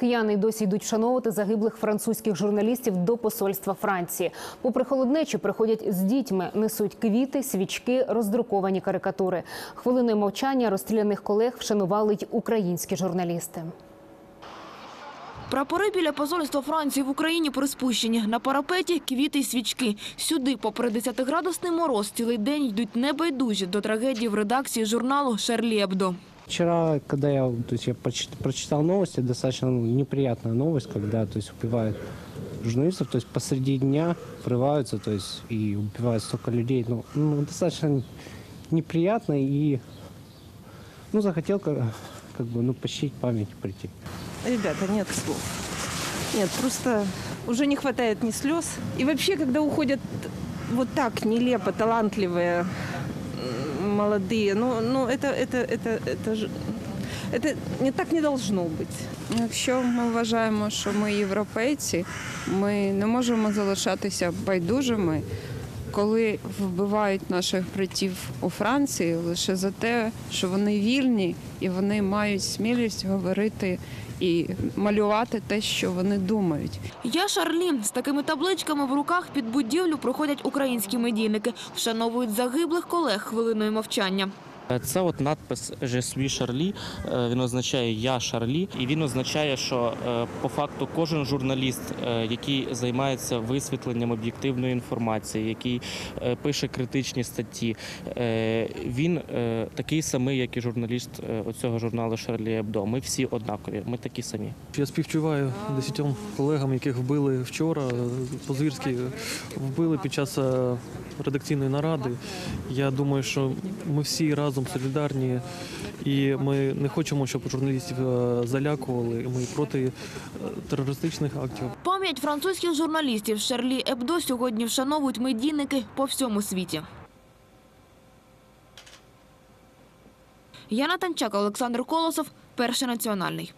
Кияни й досі йдуть вшановувати загиблих французьких журналістів до посольства Франції. Попри холоднечу, приходять з дітьми, несуть квіти, свічки, роздруковані карикатури. Хвилиною мовчання розстріляних колег вшанували й українські журналісти. Прапори біля посольства Франції в Україні приспущені. На парапеті квіти й свічки. Сюди, попри 10-градусний мороз, цілий день йдуть небайдужі до трагедії в редакції журналу «Шарлі Ебдо». Вчера, когда я, то есть я прочитал новости, достаточно неприятная новость, когда то есть, убивают журналистов, то есть посреди дня врываются, то есть и убивают столько людей. Ну, ну, достаточно неприятно и ну, захотел как, как бы, ну, почтить память прийти. Ребята, нет слов. Нет, просто уже не хватает ни слез. И вообще, когда уходят вот так нелепо талантливые молодые, ну, ну это, это, это, это, же- это не так не должно быть. Якщо ми вважаємо, що ми європейці, ми не можемо залишатися байдужими, коли вбивають наших братів у Франції лише за те, що вони вільні і вони мають смілість говорити і малювати те, що вони думають. Я Шарлін З такими табличками в руках під будівлю проходять українські медійники. Вшановують загиблих колег хвилиною мовчання. Це от надпис «Je suis Шарлі. Е, Він означає Я Шарлі, і він означає, що е, по факту кожен журналіст, е, який займається висвітленням об'єктивної інформації, який е, пише критичні статті, е, він е, такий самий, як і журналіст е, оцього журналу Шарлі Ебдо. Ми всі однакові, ми такі самі. Я співчуваю десятьом колегам, яких вбили вчора, по-звірськи вбили під час е, редакційної наради. Я думаю, що ми всі разом солідарні, і ми не хочемо, щоб журналістів е, залякували. Ми проти е, терористичних актів. Пам'ять французьких журналістів Шарлі Ебдо сьогодні вшановують медійники по всьому світі. Яна Танчак, Олександр Колосов, перший національний.